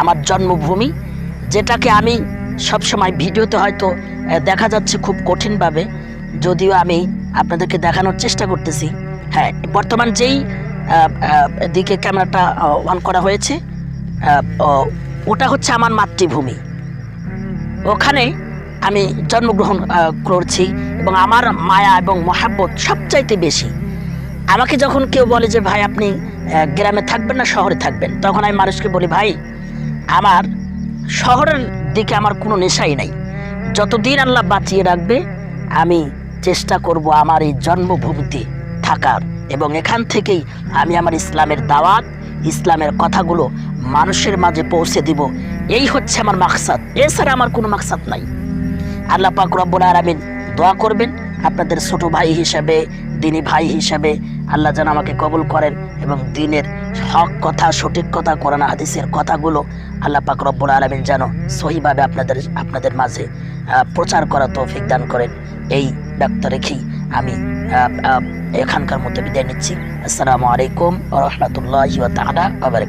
আমার জন্মভূমি, যেটাকে আমি সবসময় ভিডিওতে হয়তো দেখা যাচ্ছে খুব কঠিনভাবে, যদিও আমি আপনাদেরকে দেখানোর চেষ্টা করতেছি। হ্যাঁ বর্তমান যেই দিকে ক্যামেরাটা অন করা হয়েছে ওটা হচ্ছে আমার মাতৃভূমি। ওখানে আমি জন্মগ্রহণ করছি এবং আমার মায়া এবং মহাব্বত সবচাইতে বেশি। আমাকে যখন কেউ বলে যে, ভাই, আপনি গ্রামে থাকবেন না, শহরে থাকবেন? তখন আমি মানুষকে বলি, ভাই আমার শহরের দিকে আমার কোনো নেশাই নাই। যতদিন আল্লাহ বাঁচিয়ে রাখবে, আমি চেষ্টা করব আমার এই জন্মভূমিতে থাকার এবং এখান থেকেই আমি আমার ইসলামের দাওয়াত, ইসলামের কথাগুলো মানুষের মাঝে পৌঁছে দিব। এই হচ্ছে আমার মাকসাদ। এছাড়া আমার কোনো মাকসাদ নাই। আল্লাহ পাক রব্বুল আলামিন দোয়া করবেন। আপনাদের ছোট ভাই হিসাবে, দিনী ভাই হিসাবে আল্লাহ যেন আমাকে কবুল করেন এবং দিনের হক কথা, সঠিক কথা, কোরআন, হাদিসের কথাগুলো আল্লাহ পাক রব্বুল আলামিন যেন সহিভাবে আপনাদের আপনাদের মাঝে প্রচার করা তৌফিক দান করেন। এই ব্যক্ত রেখেই আমি এখানকার মতো বিদায় নিচ্ছি। আসসালামু আলাইকুম রহমতুল্লাহ তালা আবার